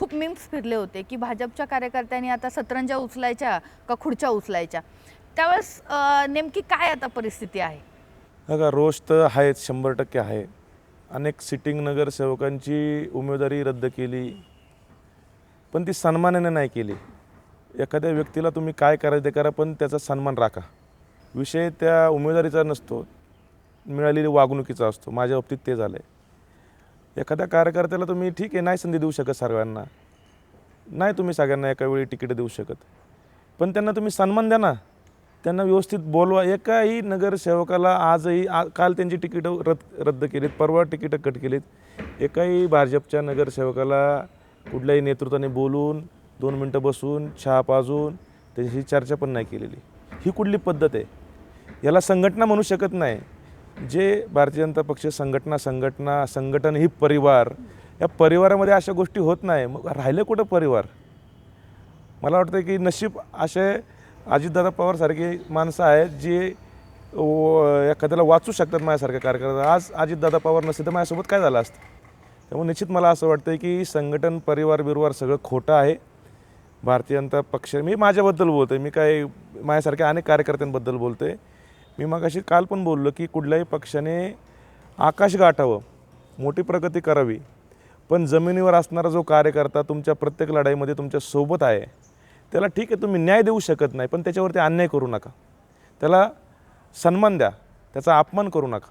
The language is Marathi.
खूप मिम्स फिरले होते की भाजपच्या कार्यकर्त्यांनी आता सतरंजा उचलायच्या का खुर्च्या उचलायच्या. त्यावेळेस नेमकी काय आता परिस्थिती आहे? बघा रोष तर आहेच शंभर टक्के आहे. अनेक सिटिंग नगरसेवकांची उमेदवारी रद्द केली पण ती सन्मानाने नाही केली. एखाद्या व्यक्तीला तुम्ही काय करायचं ते करा पण त्याचा सन्मान राखा. विषय त्या उमेदवारीचा नसतो मिळालेली वागणुकीचा असतो. माझ्या बाबतीत ते झालं आहे एखाद्या कार्यकर्त्याला तुम्ही ठीक आहे नाही संधी देऊ शकत सर्वांना. नाही तुम्ही सगळ्यांना एका वेळी तिकीट देऊ शकत. पण त्यांना तुम्ही सन्मान द्या ना. त्यांना व्यवस्थित बोलवा. एकाही नगरसेवकाला आजही आ काल त्यांची तिकीटं रद्द रद्द केलीत परवा तिकीटं कट केलीत. एकाही भाजपच्या नगरसेवकाला कुठल्याही नेतृत्वाने बोलून दोन मिनटं बसून चहा पाजून त्याच्याशी चर्चा पण नाही केलेली. ही कुठली पद्धत आहे? याला संघटना म्हणू शकत नाही. जे भारतीय जनता पक्ष संघटना संघटना संघटन ही परिवार या परिवारामध्ये अशा गोष्टी होत नाही. मग राहिलं कुठं परिवार? मला वाटतं की नशीब असे अजितदादा पवारसारखी माणसं आहेत जी व- एखाद्याला वाचू शकतात माझ्यासारख्या कार्यकर्ता आज अजितदादा पवार नसते तर माझ्यासोबत काय झालं असतं? त्यामुळे निश्चित मला असं वाटतं की संघटन परिवार बिरवार सगळं खोटं आहे. भारतीय जनता पक्ष मी माझ्याबद्दल बोलतो आहे मी काय माझ्यासारख्या अनेक कार्यकर्त्यांबद्दल बोलतो आहे मी मग अशी काल पण बोललो की कुठल्याही पक्षाने आकाश गाठावं मोठी प्रगती करावी. पण जमिनीवर असणारा जो कार्यकर्ता तुमच्या प्रत्येक लढाईमध्ये तुमच्यासोबत आहे त्याला ठीक आहे तुम्ही न्याय देऊ शकत नाही पण त्याच्यावरती अन्याय करू नका. त्याला सन्मान द्या त्याचा अपमान करू नका.